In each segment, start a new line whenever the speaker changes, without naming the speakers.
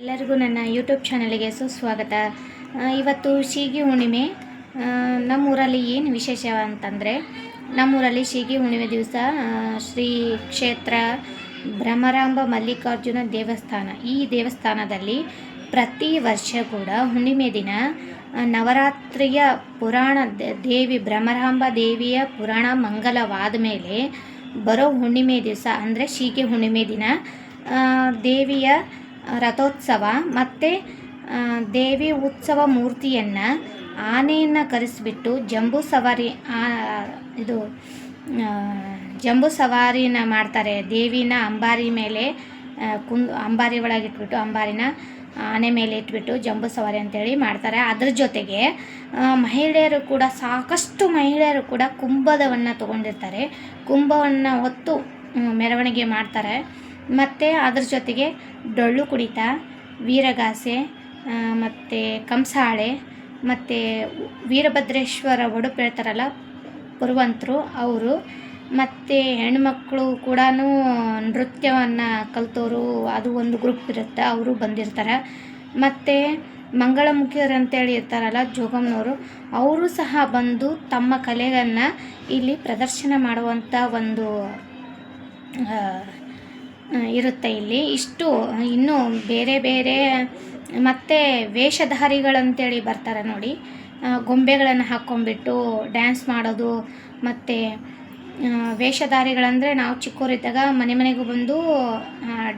ಎಲ್ಲರಿಗೂ ನನ್ನ ಯೂಟ್ಯೂಬ್ ಚಾನಲಿಗೆ ಸುಸ್ವಾಗತ. ಇವತ್ತು ಶೀಗಿ ಹುಣ್ಣಿಮೆ. ನಮ್ಮೂರಲ್ಲಿ ಏನು ವಿಶೇಷ ಅಂತಂದರೆ, ನಮ್ಮೂರಲ್ಲಿ ಶೀಗಿ ಹುಣ್ಣಿಮೆ ದಿವಸ ಶ್ರೀ ಕ್ಷೇತ್ರ ಭ್ರಮರಾಂಬ ಮಲ್ಲಿಕಾರ್ಜುನ ದೇವಸ್ಥಾನ. ಈ ದೇವಸ್ಥಾನದಲ್ಲಿ ಪ್ರತಿ ವರ್ಷ ಕೂಡ ಹುಣ್ಣಿಮೆ ದಿನ ನವರಾತ್ರಿಯ ಪುರಾಣ ದೇವಿ, ಭ್ರಮರಾಂಬ ದೇವಿಯ ಪುರಾಣ ಮಂಗಲವಾದ ಮೇಲೆ ಬರೋ ಹುಣ್ಣಿಮೆ ದಿವಸ ಅಂದರೆ ಶೀಗೆ ಹುಣ್ಣಿಮೆ ದಿನ. ದೇವಿಯ ರಥೋತ್ಸವ, ಮತ್ತು ದೇವಿ ಉತ್ಸವ ಮೂರ್ತಿಯನ್ನು ಆನೆಯನ್ನು ಕರೆಸಿಬಿಟ್ಟು ಜಂಬೂ ಸವಾರಿ ಇದು ಜಂಬೂ ಸವಾರಿನ ಮಾಡ್ತಾರೆ. ದೇವಿನ ಅಂಬಾರಿ ಮೇಲೆ ಕುಂದು ಅಂಬಾರಿ ಒಳಗೆ ಇಟ್ಬಿಟ್ಟು, ಅಂಬಾರಿನ ಆನೆ ಮೇಲೆ ಇಟ್ಬಿಟ್ಟು ಜಂಬೂ ಸವಾರಿ ಅಂತೇಳಿ ಮಾಡ್ತಾರೆ. ಅದ್ರ ಜೊತೆಗೆ ಮಹಿಳೆಯರು ಕೂಡ, ಸಾಕಷ್ಟು ಮಹಿಳೆಯರು ಕೂಡ ಕುಂಭದವನ್ನು ತೊಗೊಂಡಿರ್ತಾರೆ. ಕುಂಭವನ್ನು ಹೊತ್ತು, ಮೆರವಣಿಗೆ ಮಾಡ್ತಾರೆ. ಮತ್ತು ಅದ್ರ ಜೊತೆಗೆ ಡೊಳ್ಳು ಕುಣಿತ ವೀರಗಾಸೆ ಮತ್ತು ಕಂಸಾಳೆ, ಮತ್ತು ವೀರಭದ್ರೇಶ್ವರ ಒಡುಪು ಹೇಳ್ತಾರಲ್ಲ, ಪುರುವಂತರು ಅವರು, ಮತ್ತು ಹೆಣ್ಮಕ್ಳು ಕೂಡ ನೃತ್ಯವನ್ನು ಕಲಿತೋರು, ಅದು ಒಂದು ಗ್ರೂಪ್ ಇರುತ್ತೆ, ಅವರು ಬಂದಿರ್ತಾರೆ. ಮತ್ತು ಮಂಗಳಮುಖಿಯರು ಅಂತೇಳಿ ಇರ್ತಾರಲ್ಲ, ಜೋಗಮ್ಮನವರು, ಅವರು ಸಹ ಬಂದು ತಮ್ಮ ಕಲೆಗಳನ್ನು ಇಲ್ಲಿ ಪ್ರದರ್ಶನ ಮಾಡುವಂಥ ಒಂದು ಇರುತ್ತೆ ಇಲ್ಲಿ. ಇಷ್ಟು ಇನ್ನೂ ಬೇರೆ ಬೇರೆ, ಮತ್ತು ವೇಷಧಾರಿಗಳಂತೇಳಿ ಬರ್ತಾರೆ ನೋಡಿ. ಗೊಂಬೆಗಳನ್ನು ಹಾಕ್ಕೊಂಬಿಟ್ಟು ಡ್ಯಾನ್ಸ್ ಮಾಡೋದು, ಮತ್ತು ವೇಷಧಾರಿಗಳಂದರೆ ನಾವು ಚಿಕ್ಕವರಿದ್ದಾಗ ಮನೆ ಮನೆಗೂ ಬಂದು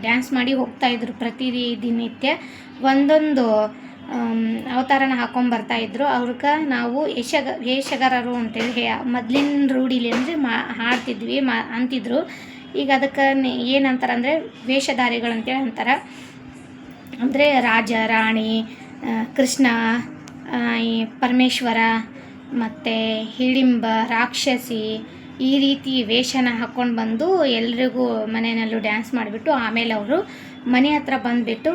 ಡ್ಯಾನ್ಸ್ ಮಾಡಿ ಹೋಗ್ತಾಯಿದ್ರು ಪ್ರತಿ ದಿನನಿತ್ಯ. ಒಂದೊಂದು ಅವತಾರನ ಹಾಕೊಂಡು ಬರ್ತಾಯಿದ್ರು ಅವ್ರಿಗೆ ನಾವು ಯಶಗ, ಯಶಗಾರರು ಅಂತೇಳಿ ಹೇ, ಮೊದಲಿನ ರೂಢಿಲಿ ಅಂದರೆ ಮಾ, ಹಾಡ್ತಿದ್ವಿ, ಮಾ, ಅಂತಿದ್ರು. ಈಗ ಅದಕ್ಕೆ ಏನಂತಾರೆ ಅಂದರೆ ವೇಷಧಾರಿಗಳು ಅಂತೇಳಿ ಅಂತಾರೆ. ಅಂದರೆ ರಾಜ, ರಾಣಿ ಕೃಷ್ಣ ಈ ಪರಮೇಶ್ವರ, ಮತ್ತು ಹಿಡಿಂಬ, ರಾಕ್ಷಸಿ ಈ ರೀತಿ ವೇಷನ ಹಾಕ್ಕೊಂಡು ಬಂದು ಎಲ್ರಿಗೂ ಮನೆಯಲ್ಲೂ ಡ್ಯಾನ್ಸ್ ಮಾಡಿಬಿಟ್ಟು ಆಮೇಲೆ ಅವರು ಮನೆ ಹತ್ರ ಬಂದುಬಿಟ್ಟು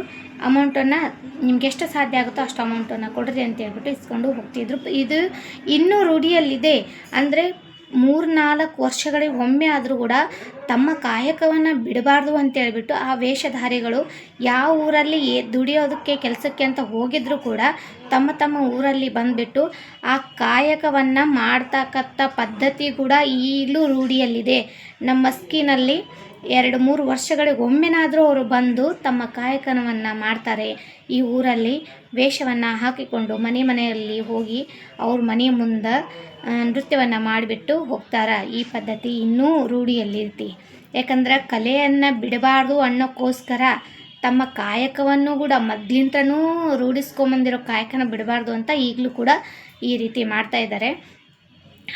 ಅಮೌಂಟನ್ನು ನಿಮ್ಗೆ ಎಷ್ಟು ಸಾಧ್ಯ ಆಗುತ್ತೋ ಅಷ್ಟು ಅಮೌಂಟನ್ನು ಕೊಡ್ರಿ ಅಂತ ಹೇಳ್ಬಿಟ್ಟು ಇಸ್ಕೊಂಡು ಹೋಗ್ತಿದ್ರು. ಇದು ಇನ್ನೂ ರೂಢಿಯಲ್ಲಿದೆ. ಅಂದರೆ ಮೂರು ನಾಲ್ಕು ವರ್ಷಗಳಿಗೆ ಒಮ್ಮೆ ಆದರೂ ಕೂಡ ತಮ್ಮ ಕಾಯಕವನ್ನು ಬಿಡಬಾರ್ದು ಅಂತ ಹೇಳ್ಬಿಟ್ಟು ಆ ವೇಷಧಾರಿಗಳು ಯಾವ ಊರಲ್ಲಿ ಏ ದುಡಿಯೋದಕ್ಕೆ ಕೆಲಸಕ್ಕೆ ಅಂತ ಹೋಗಿದ್ರು ಕೂಡ ತಮ್ಮ ತಮ್ಮ ಊರಲ್ಲಿ ಬಂದುಬಿಟ್ಟು ಆ ಕಾಯಕವನ್ನು ಮಾಡ್ತಕ್ಕಂಥ ಪದ್ಧತಿ ಕೂಡ ಈಗಲೂ ರೂಢಿಯಲ್ಲಿದೆ. ನಮ್ಮ ಮಸ್ಕಿನಲ್ಲಿ ಎರಡು ಮೂರು ವರ್ಷಗಳಿಗೆ ಒಮ್ಮೆನಾದರೂ ಅವರು ಬಂದು ತಮ್ಮ ಕಾಯಕನವನ್ನು ಮಾಡ್ತಾರೆ. ಈ ಊರಲ್ಲಿ ವೇಷವನ್ನು ಹಾಕಿಕೊಂಡು ಮನೆ ಮನೆಯಲ್ಲಿ ಹೋಗಿ ಅವ್ರ ಮನೆ ಮುಂದೆ ನೃತ್ಯವನ್ನು ಮಾಡಿಬಿಟ್ಟು ಹೋಗ್ತಾರೆ. ಈ ಪದ್ಧತಿ ಇನ್ನೂ ರೂಢಿಯಲ್ಲಿರ್ತಿ. ಯಾಕಂದ್ರೆ ಕಲೆಯನ್ನು ಬಿಡಬಾರ್ದು ಅನ್ನೋಕ್ಕೋಸ್ಕರ ತಮ್ಮ ಕಾಯಕವನ್ನು ಕೂಡ ಮೊದ್ಲಿಂದನೂ ರೂಢಿಸ್ಕೊಂಬಂದಿರೋ ಕಾಯಕನ ಬಿಡಬಾರ್ದು ಅಂತ ಈಗಲೂ ಕೂಡ ಈ ರೀತಿ ಮಾಡ್ತಾ ಇದ್ದಾರೆ.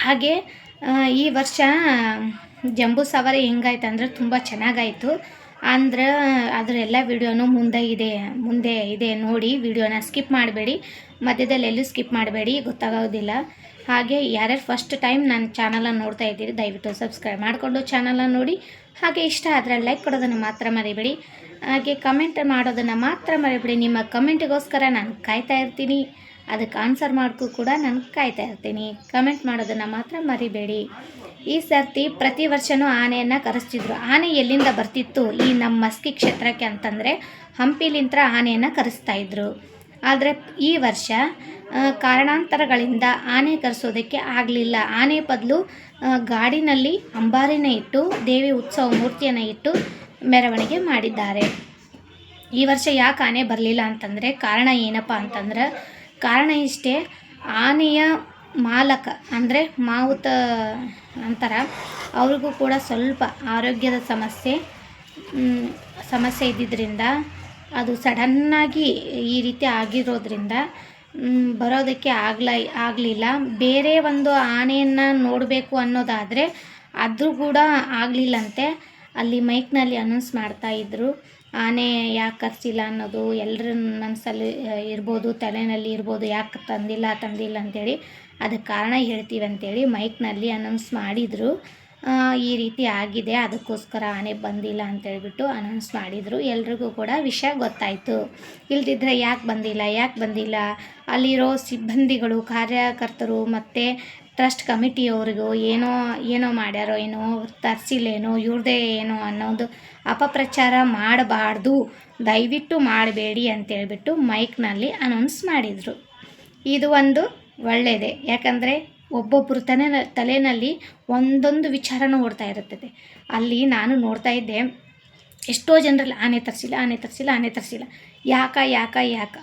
ಹಾಗೆ ಈ ವರ್ಷ ಜಂಬೂ ಸವಾರಿ ಹೆಂಗಾಯ್ತು ಅಂದರೆ ತುಂಬ ಚೆನ್ನಾಗಾಯಿತು. ಅಂದ್ರೆ ಅದರೆಲ್ಲ ವಿಡಿಯೋನೂ ಮುಂದೆ ಇದೆ ಮುಂದೆ ಇದೆ ನೋಡಿ ವಿಡಿಯೋನ ಸ್ಕಿಪ್ ಮಾಡಬೇಡಿ. ಮಧ್ಯದಲ್ಲಿ ಎಲ್ಲೂ ಸ್ಕಿಪ್ ಮಾಡಬೇಡಿ, ಗೊತ್ತಾಗೋದಿಲ್ಲ. ಹಾಗೆ ಯಾರ್ಯಾರು ಫಸ್ಟ್ ಟೈಮ್ ನನ್ನ ಚಾನಲನ್ನು ನೋಡ್ತಾ ಇದ್ದೀರಿ, ದಯವಿಟ್ಟು ಸಬ್ಸ್ಕ್ರೈಬ್ ಮಾಡಿಕೊಂಡು ಚಾನಲನ್ನು ನೋಡಿ. ಹಾಗೆ ಇಷ್ಟ ಆದರೆ ಲೈಕ್ ಕೊಡೋದನ್ನು ಮಾತ್ರ ಮರಿಬೇಡಿ. ಹಾಗೆ ಕಮೆಂಟ್ ಮಾಡೋದನ್ನು ಮಾತ್ರ ಮರಿಬೇಡಿ. ನಿಮ್ಮ ಕಮೆಂಟ್ಗೋಸ್ಕರ ನಾನು ಕಾಯ್ತಾ ಇರ್ತೀನಿ. ಅದಕ್ಕೆ ಆನ್ಸರ್ ಮಾಡೋಕ್ಕೂ ಕೂಡ ನಾನು ಕಾಯ್ತಾ ಇರ್ತೀನಿ. ಕಮೆಂಟ್ ಮಾಡೋದನ್ನು ಮಾತ್ರ ಮರಿಬೇಡಿ. ಈ ಸರ್ತಿ ಪ್ರತಿ ವರ್ಷವೂ ಆನೆಯನ್ನು ಕರೆಸ್ತಿದ್ರು. ಆನೆ ಎಲ್ಲಿಂದ ಬರ್ತಿತ್ತು? ಈ ನಮ್ಮ ಮಸ್ಕಿ ಕ್ಷೇತ್ರಕ್ಕೆ ಅಂತಂದರೆ ಹಂಪಿಲಿಂತ ಆನೆಯನ್ನು ಕರೆಸ್ತಾ ಇದ್ರು. ಆದರೆ ಈ ವರ್ಷ ಕಾರಣಾಂತರಗಳಿಂದ ಆನೆ ಕರೆಸೋದಕ್ಕೆ ಆಗಲಿಲ್ಲ. ಆನೆ ಬದಲು ಗಾಡಿನಲ್ಲಿ ಅಂಬಾರಿನ ಇಟ್ಟು, ದೇವಿ ಉತ್ಸವ ಮೂರ್ತಿಯನ್ನು ಇಟ್ಟು ಮೆರವಣಿಗೆ ಮಾಡಿದ್ದಾರೆ. ಈ ವರ್ಷ ಯಾಕೆ ಆನೆ ಬರಲಿಲ್ಲ ಅಂತಂದರೆ ಕಾರಣ ಏನಪ್ಪ ಅಂತಂದ್ರೆ ಕಾರಣ ಇಷ್ಟೇ, ಆನೆಯ ಮಾಲಕ, ಅಂದರೆ ಮಾವುತ ನಂತರ ಅವ್ರಿಗೂ ಕೂಡ ಸ್ವಲ್ಪ ಆರೋಗ್ಯದ ಸಮಸ್ಯೆ ಸಮಸ್ಯೆ ಇದ್ದಿದ್ದರಿಂದ ಅದು ಸಡನ್ನಾಗಿ ಈ ರೀತಿ ಆಗಿರೋದ್ರಿಂದ ಬರೋದಕ್ಕೆ ಆಗ್ಲ, ಆಗಲಿಲ್ಲ. ಬೇರೆ ಒಂದು ಆನೆಯನ್ನು ನೋಡಬೇಕು ಅನ್ನೋದಾದರೆ ಅದು ಕೂಡ ಆಗಲಿಲ್ಲಂತೆ. ಅಲ್ಲಿ ಮೈಕ್ನಲ್ಲಿ ಅನೌನ್ಸ್ ಮಾಡ್ತಾ ಇದ್ರು. ಆನೆ ಯಾಕೆ ಕರ್ಸಿಲ್ಲ ಅನ್ನೋದು ಎಲ್ಲರ ಮನಸ್ಸಲ್ಲಿ ಇರ್ಬೋದು ತಲೆಯಲ್ಲಿ ಇರ್ಬೋದು, ಯಾಕೆ ತಂದಿಲ್ಲ ತಂದಿಲ್ಲ ಅಂತೇಳಿ ಅದಕ್ಕೆ ಕಾರಣ ಹೇಳ್ತೀವಿ ಅಂತೇಳಿ ಮೈಕ್ನಲ್ಲಿ ಅನೌನ್ಸ್ ಮಾಡಿದರು. ಈ ರೀತಿ ಆಗಿದೆ, ಅದಕ್ಕೋಸ್ಕರ ಆನೆ ಬಂದಿಲ್ಲ ಅಂತೇಳ್ಬಿಟ್ಟು ಅನೌನ್ಸ್ ಮಾಡಿದರು. ಎಲ್ರಿಗೂ ಕೂಡ ವಿಷಯ ಗೊತ್ತಾಯಿತು. ಇಲ್ದಿದ್ರೆ ಯಾಕೆ ಬಂದಿಲ್ಲ ಯಾಕೆ ಬಂದಿಲ್ಲ? ಅಲ್ಲಿರೋ ಸಿಬ್ಬಂದಿಗಳು, ಕಾರ್ಯಕರ್ತರು ಮತ್ತು ಟ್ರಸ್ಟ್ ಕಮಿಟಿಯವ್ರಿಗೂ ಏನೋ ಏನೋ ಮಾಡ್ಯಾರೋ ಏನೋ ತರಿಸಿಲ್ಲೇನೋ, ಇವ್ರದೇ ಏನೋ ಅನ್ನೋದು ಅಪಪ್ರಚಾರ ಮಾಡಬಾರ್ದು, ದಯವಿಟ್ಟು ಮಾಡಬೇಡಿ ಅಂತೇಳ್ಬಿಟ್ಟು ಮೈಕ್ನಲ್ಲಿ ಅನೌನ್ಸ್ ಮಾಡಿದರು. ಇದು ಒಂದು ಒಳ್ಳೆಯದೇ ಯಾಕಂದರೆ ಒಬ್ಬೊಬ್ಬರು ತಲೆ ತಲೆಯಲ್ಲಿ ಒಂದೊಂದು ವಿಚಾರನೂ ಓಡ್ತಾ ಇರುತ್ತದೆ. ಅಲ್ಲಿ ನಾನು ನೋಡ್ತಾ ಇದ್ದೆ, ಎಷ್ಟೋ ಜನರಲ್ಲಿ ಆನೆ ತರಿಸಿಲ್ಲ ಆನೆ ತರಿಸಿಲ್ಲ ಆನೆ ತರಿಸಿಲ್ಲ. ಯಾಕ ಯಾಕ ಯಾಕ?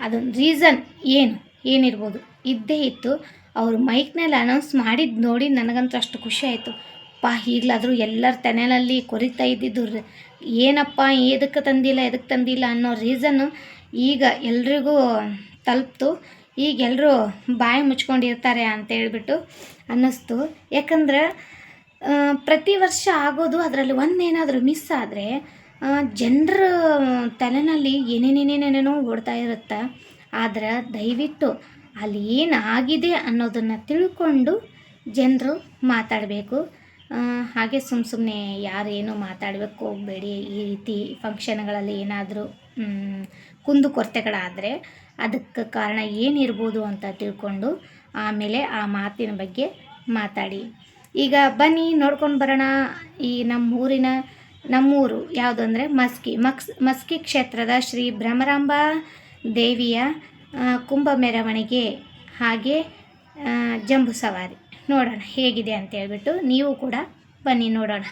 ಅದೊಂದು ರೀಸನ್ ಏನು? ಏನಿರ್ಬೋದು? ಇದ್ದೇ ಇತ್ತು. ಅವರು ಮೈಕ್ನಲ್ಲಿ ಅನೌನ್ಸ್ ಮಾಡಿದ್ದು ನೋಡಿ ನನಗಂತೂ ಅಷ್ಟು ಖುಷಿ ಆಯಿತು. ಪಾ, ಈಗಲಾದರೂ ಎಲ್ಲರ ತಲೆಯಲ್ಲಿ ಕೊರಿತಾ ಇದ್ದಿದ್ದು ಏನಪ್ಪ ಎದಕ್ಕೆ ತಂದಿಲ್ಲ ಎದಕ್ಕೆ ತಂದಿಲ್ಲ ಅನ್ನೋ ರೀಸನ್ನು ಈಗ ಎಲ್ರಿಗೂ ತಲುಪ್ತು. ಈಗ ಎಲ್ಲರೂ ಬಾಯಿ ಮುಚ್ಕೊಂಡಿರ್ತಾರೆ ಅಂತ ಹೇಳ್ಬಿಟ್ಟು ಅನ್ನಿಸ್ತು. ಯಾಕಂದ್ರೆ ಪ್ರತಿ ವರ್ಷ ಆಗೋದು ಅದರಲ್ಲಿ ಒಂದೇನಾದರೂ ಮಿಸ್ ಆದರೆ ಜನರ ತಲೆನಲ್ಲಿ ಏನೇನೇನೇನೇನೇನೋ ಓಡ್ತಾ ಇರುತ್ತೆ. ಆದ್ರೆ ದಯವಿಟ್ಟು ಅಲ್ಲಿ ಏನಾಗಿದೆ ಅನ್ನೋದನ್ನು ತಿಳ್ಕೊಂಡು ಜನರು ಮಾತಾಡಬೇಕು. ಹಾಗೆ ಸುಮ್ಮ ಸುಮ್ಮನೆ ಯಾರೇನು ಮಾತಾಡಬೇಕು, ಹೋಗಬೇಡಿ. ಈ ರೀತಿ ಫಂಕ್ಷನ್ಗಳಲ್ಲಿ ಏನಾದರೂ ಕುಂದುಕೊರತೆಗಳಾದರೆ ಅದಕ್ಕೆ ಕಾರಣ ಏನಿರ್ಬೋದು ಅಂತ ತಿಳ್ಕೊಂಡು ಆಮೇಲೆ ಆ ಮಾತಿನ ಬಗ್ಗೆ ಮಾತಾಡಿ. ಈಗ ಬನ್ನಿ, ನೋಡ್ಕೊಂಡು ಬರೋಣ. ಈ ನಮ್ಮೂರಿನ, ನಮ್ಮೂರು ಯಾವುದು ಅಂದರೆ ಮಸ್ಕಿ, ಮಕ್ಸ್, ಮಸ್ಕಿ ಕ್ಷೇತ್ರದ ಶ್ರೀ ಭ್ರಮರಾಂಬ ದೇವಿಯ ಕುಂಭ ಮೆರವಣಿಗೆ ಹಾಗೆ ಜಂಬು ಸವಾರಿ ನೋಡೋಣ ಹೇಗಿದೆ ಅಂತ ಹೇಳ್ಬಿಟ್ಟು ನೀವು ಕೂಡ ಬನ್ನಿ ನೋಡೋಣ.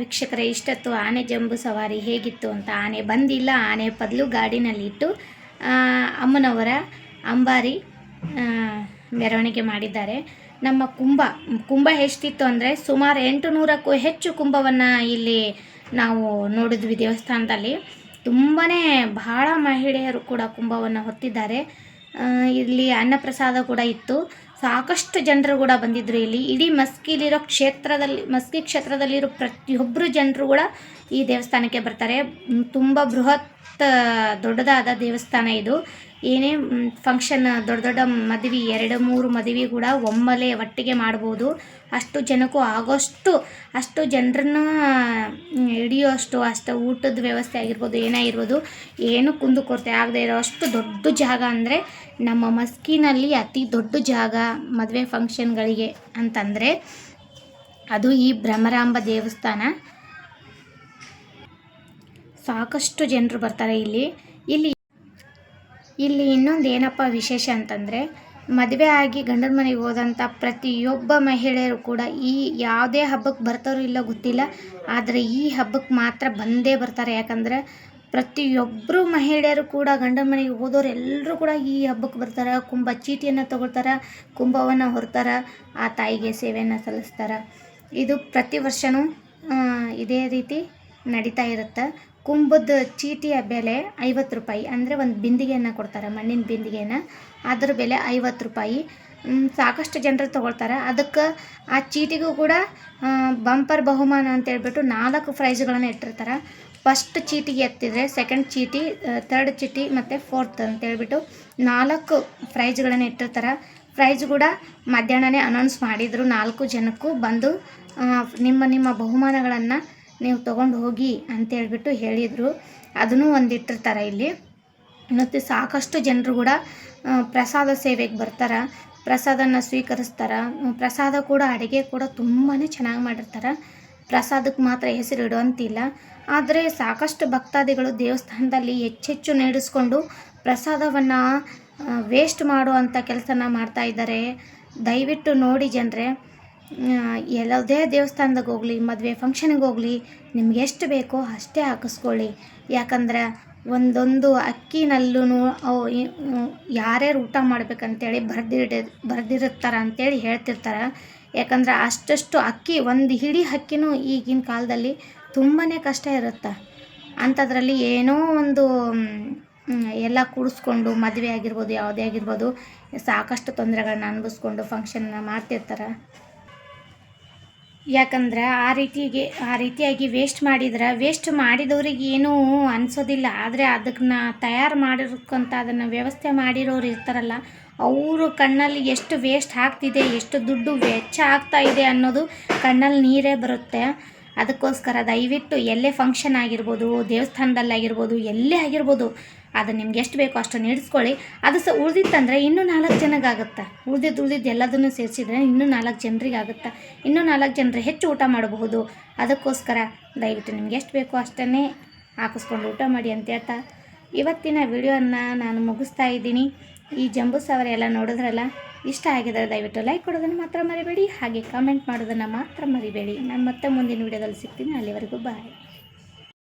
ವೀಕ್ಷಕರೇ, ಇಷ್ಟೊತ್ತು ಆನೆ ಜಂಬು ಸವಾರಿ ಹೇಗಿತ್ತು ಅಂತ ಆನೆ ಬಂದಿಲ್ಲ. ಆನೆ ಪದಲು ಗಾಡಿನಲ್ಲಿ ಇಟ್ಟು ಅಮ್ಮನವರ ಅಂಬಾರಿ ಮೆರವಣಿಗೆ ಮಾಡಿದ್ದಾರೆ. ನಮ್ಮ ಕುಂಭ ಕುಂಭ ಎಷ್ಟಿತ್ತು ಅಂದರೆ ಸುಮಾರು ಎಂಟು ನೂರಕ್ಕೂ ಹೆಚ್ಚು ಕುಂಭವನ್ನು ಇಲ್ಲಿ ನಾವು ನೋಡಿದ್ವಿ ದೇವಸ್ಥಾನದಲ್ಲಿ. ತುಂಬಾ ಬಹಳ ಮಹಿಳೆಯರು ಕೂಡ ಕುಂಭವನ್ನು ಹೊತ್ತಿದ್ದಾರೆ. ಇಲ್ಲಿ ಅನ್ನಪ್ರಸಾದ ಕೂಡ ಇತ್ತು. ಸಾಕಷ್ಟು ಜನರು ಕೂಡ ಬಂದಿದ್ದರು ಇಲ್ಲಿ. ಇಡೀ ಮಸ್ಕಿಲಿರೋ ಕ್ಷೇತ್ರದಲ್ಲಿ, ಮಸ್ಕಿ ಕ್ಷೇತ್ರದಲ್ಲಿರೋ ಪ್ರತಿಯೊಬ್ಬರು ಜನರು ಕೂಡ ಈ ದೇವಸ್ಥಾನಕ್ಕೆ ಬರ್ತಾರೆ. ತುಂಬ ಬೃಹತ್ ದೊಡ್ಡದಾದ ದೇವಸ್ಥಾನ ಇದು. ಏನೇ ಫಂಕ್ಷನ್ ದೊಡ್ಡ ದೊಡ್ಡ ಮದುವೆ, ಎರಡು, ಮೂರು ಮದುವೆ ಕೂಡ ಒಮ್ಮಲೇ ಒಟ್ಟಿಗೆ ಮಾಡ್ಬೋದು. ಅಷ್ಟು ಜನಕ್ಕೂ ಆಗೋಷ್ಟು, ಅಷ್ಟು ಜನರನ್ನ ಹಿಡಿಯೋಷ್ಟು, ಅಷ್ಟು ಊಟದ ವ್ಯವಸ್ಥೆ ಆಗಿರ್ಬೋದು, ಏನೇ ಇರ್ಬೋದು ಏನು ಕುಂದುಕೊರತೆ ಆಗದೆ ಇರೋ ಅಷ್ಟು ದೊಡ್ಡ ಜಾಗ ಅಂದರೆ ನಮ್ಮ ಮಸ್ಕಿನಲ್ಲಿ ಅತಿ ದೊಡ್ಡ ಜಾಗ ಮದುವೆ ಫಂಕ್ಷನ್ಗಳಿಗೆ ಅಂತಂದರೆ ಅದು ಈ ಭ್ರಮರಾಂಬ ದೇವಸ್ಥಾನ. ಸಾಕಷ್ಟು ಜನರು ಬರ್ತಾರೆ ಇಲ್ಲಿ. ಇಲ್ಲಿ ಇಲ್ಲಿ ಇನ್ನೊಂದು ಏನಪ್ಪ ವಿಶೇಷ ಅಂತಂದರೆ, ಮದುವೆ ಆಗಿ ಗಂಡನ ಮನೆಗೆ ಹೋದಂಥ ಪ್ರತಿಯೊಬ್ಬ ಮಹಿಳೆಯರು ಕೂಡ ಈ ಯಾವುದೇ ಹಬ್ಬಕ್ಕೆ ಬರ್ತಾರೋ ಇಲ್ಲ ಗೊತ್ತಿಲ್ಲ, ಆದರೆ ಈ ಹಬ್ಬಕ್ಕೆ ಮಾತ್ರ ಬಂದೇ ಬರ್ತಾರೆ. ಯಾಕಂದರೆ ಪ್ರತಿಯೊಬ್ಬರು ಮಹಿಳೆಯರು ಕೂಡ ಗಂಡನ ಮನೆಗೆ ಹೋದವ್ರು ಎಲ್ಲರೂ ಕೂಡ ಈ ಹಬ್ಬಕ್ಕೆ ಬರ್ತಾರೆ ಕುಂಭ ಚೀಟಿಯನ್ನು ತಗೊಳ್ತಾರೆ ಕುಂಭವನ್ನು ಹೊರ್ತಾರೆ, ಆ ತಾಯಿಗೆ ಸೇವೆಯನ್ನು ಸಲ್ಲಿಸ್ತಾರೆ. ಇದು ಪ್ರತಿ ವರ್ಷವೂ ಇದೇ ರೀತಿ ನಡೀತಾ ಇರುತ್ತೆ. ಕುಂಭದ ಚೀಟಿಯ ಬೆಲೆ ಐವತ್ತು ರೂಪಾಯಿ. ಅಂದರೆ ಒಂದು ಬಿಂದಿಗೆಯನ್ನು ಕೊಡ್ತಾರೆ, ಮಣ್ಣಿನ ಬಿಂದಿಗೆನ ಅದ್ರ ಬೆಲೆ ಐವತ್ತು ರೂಪಾಯಿ. ಸಾಕಷ್ಟು ಜನರು ತೊಗೊಳ್ತಾರೆ. ಅದಕ್ಕೆ ಆ ಚೀಟಿಗೂ ಕೂಡ ಬಂಪರ್ ಬಹುಮಾನ ಅಂತ ಹೇಳ್ಬಿಟ್ಟು ನಾಲ್ಕು ಪ್ರೈಸ್ಗಳನ್ನು ಇಟ್ಟಿರ್ತಾರೆ. ಫಸ್ಟ್ ಚೀಟಿಗೆ ಎತ್ತಿದರೆ ಸೆಕೆಂಡ್ ಚೀಟಿ ಥರ್ಡ್ ಚೀಟಿ ಮತ್ತು ಫೋರ್ತ್ ಅಂತ ಹೇಳ್ಬಿಟ್ಟು ನಾಲ್ಕು ಪ್ರೈಸ್ಗಳನ್ನು ಇಟ್ಟಿರ್ತಾರೆ. ಪ್ರೈಸ್ ಕೂಡ ಮಧ್ಯಾಹ್ನನೇ ಅನೌನ್ಸ್ ಮಾಡಿದರು ನಾಲ್ಕು ಜನಕ್ಕೂ ಬಂದು ನಿಮ್ಮ ನಿಮ್ಮ ಬಹುಮಾನಗಳನ್ನು ನೀವು ತೊಗೊಂಡು ಹೋಗಿ ಅಂತೇಳ್ಬಿಟ್ಟು ಹೇಳಿದರು. ಅದನ್ನು ಒಂದು ಇಟ್ಟಿರ್ತಾರೆ ಇಲ್ಲಿ. ಮತ್ತು ಸಾಕಷ್ಟು ಜನರು ಕೂಡ ಪ್ರಸಾದ ಸೇವೆಗೆ ಬರ್ತಾರೆ. ಪ್ರಸಾದನ ಸ್ವೀಕರಿಸ್ತಾರೆ. ಪ್ರಸಾದ ಕೂಡ ಅಡುಗೆ ಕೂಡ ತುಂಬಾ ಚೆನ್ನಾಗಿ ಮಾಡಿರ್ತಾರೆ. ಪ್ರಸಾದಕ್ಕೆ ಮಾತ್ರ ಹೆಸರು ಇಡುವಂತಿಲ್ಲ. ಆದರೆ ಸಾಕಷ್ಟು ಭಕ್ತಾದಿಗಳು ದೇವಸ್ಥಾನದಲ್ಲಿ ಹೆಚ್ಚೆಚ್ಚು ನಡೆಸ್ಕೊಂಡು ಪ್ರಸಾದವನ್ನು ವೇಸ್ಟ್ ಮಾಡುವಂಥ ಕೆಲಸನ ಮಾಡ್ತಾ ಇದ್ದಾರೆ. ದಯವಿಟ್ಟು ನೋಡಿ ಜನರೇ. ಎಲ್ಲದೇ ದೇವಸ್ಥಾನದಾಗ ಹೋಗಲಿ, ಮದುವೆ ಫಂಕ್ಷನ್ಗೆ ಹೋಗಲಿ, ನಿಮ್ಗೆ ಎಷ್ಟು ಬೇಕೋ ಅಷ್ಟೇ ಹಾಕಿಸ್ಕೊಳ್ಳಿ. ಯಾಕಂದ್ರೆ ಒಂದೊಂದು ಅಕ್ಕಿನಲ್ಲೂ ಅವು ಯಾರ್ಯಾರು ಊಟ ಮಾಡ್ಬೇಕಂತೇಳಿ ಬರ್ದಿಡ, ಬರ್ದಿರುತ್ತಾರೆ ಅಂತೇಳಿ ಹೇಳ್ತಿರ್ತಾರೆ. ಯಾಕಂದ್ರೆ ಅಷ್ಟಷ್ಟು ಅಕ್ಕಿ, ಒಂದು ಹಿಡಿ ಅಕ್ಕಿನೂ ಈಗಿನ ಕಾಲದಲ್ಲಿ ತುಂಬಾ ಕಷ್ಟ ಇರುತ್ತೆ. ಅಂಥದ್ರಲ್ಲಿ ಏನೋ ಒಂದು ಎಲ್ಲ ಕೂಡಿಸ್ಕೊಂಡು ಮದುವೆ ಆಗಿರ್ಬೋದು, ಯಾವುದೇ ಆಗಿರ್ಬೋದು, ಸಾಕಷ್ಟು ತೊಂದರೆಗಳನ್ನ ಅನುಭವಿಸ್ಕೊಂಡು ಫಂಕ್ಷನ್ನ ಮಾಡ್ತಿರ್ತಾರೆ. ಯಾಕಂದ್ರೆ ಆ ರೀತಿಗೆ, ಆ ರೀತಿಯಾಗಿ ವೇಸ್ಟ್ ಮಾಡಿದ್ರೆ ವೇಸ್ಟ್ ಮಾಡಿದವ್ರಿಗೆ ಏನೂ ಅನಿಸೋದಿಲ್ಲ. ಆದರೆ ಅದಕ್ಕನ್ನ ತಯಾರು ಮಾಡಿರ್ಕಂತ ಅದನ್ನು ವ್ಯವಸ್ಥೆ ಮಾಡಿರೋರು ಇರ್ತಾರಲ್ಲ, ಅವರು ಕಣ್ಣಲ್ಲಿ ಎಷ್ಟು ವೇಸ್ಟ್ ಆಗ್ತಿದೆ, ಎಷ್ಟು ದುಡ್ಡು ವೆಚ್ಚ ಆಗ್ತಾ ಇದೆ ಅನ್ನೋದು ಕಣ್ಣಲ್ಲಿ ನೀರೇ ಬರುತ್ತೆ. ಅದಕ್ಕೋಸ್ಕರ ದಯವಿಟ್ಟು ಎಲ್ಲೇ ಫಂಕ್ಷನ್ ಆಗಿರ್ಬೋದು ದೇವಸ್ಥಾನದಲ್ಲಾಗಿರ್ಬೋದು ಎಲ್ಲೇ ಆಗಿರ್ಬೋದು ಅದು ನಿಮ್ಗೆ ಎಷ್ಟು ಬೇಕೋ ಅಷ್ಟನ್ನು ಇಡಿಸ್ಕೊಳ್ಳಿ. ಅದು ಸಹ ಉಳಿದಿತ್ತಂದರೆ ಇನ್ನೂ ನಾಲ್ಕು ಜನಗಾಗುತ್ತೆ? ಉಳ್ದಿದ್ದು ಉಳಿದಿದ್ದು ಎಲ್ಲದನ್ನು ಸೇರಿಸಿದ್ರೆ ಇನ್ನೂ ನಾಲ್ಕು ಜನರಿಗೆ ಆಗುತ್ತೆ ಇನ್ನೂ ನಾಲ್ಕು ಜನರು ಹೆಚ್ಚು ಊಟ ಮಾಡಬಹುದು. ಅದಕ್ಕೋಸ್ಕರ ದಯವಿಟ್ಟು ನಿಮ್ಗೆ ಎಷ್ಟು ಬೇಕೋ ಅಷ್ಟನ್ನೇ ಹಾಕಿಸ್ಕೊಂಡು ಊಟ ಮಾಡಿ ಅಂತ ಹೇಳ್ತಾ, ಇವತ್ತಿನ ವಿಡಿಯೋನ ನಾನು ಮುಗಿಸ್ತಾ ಇದ್ದೀನಿ. ಈ ಜಂಬೂ ಸವಾರಿ ಎಲ್ಲ ನೋಡಿದ್ರಲ್ಲ? ಇಷ್ಟ ಆಗಿದ್ರೆ ದಯವಿಟ್ಟು ಲೈಕ್ ಕೊಡೋದನ್ನು ಮಾತ್ರ ಮರಿಬೇಡಿ, ಹಾಗೆ ಕಾಮೆಂಟ್ ಮಾಡೋದನ್ನು ಮಾತ್ರ ಮರಿಬೇಡಿ. ನಾನು ಮತ್ತೆ ಮುಂದಿನ ವೀಡಿಯೋದಲ್ಲಿ ಸಿಗ್ತೀನಿ. ಅಲ್ಲಿವರೆಗೂ ಬಾಯ್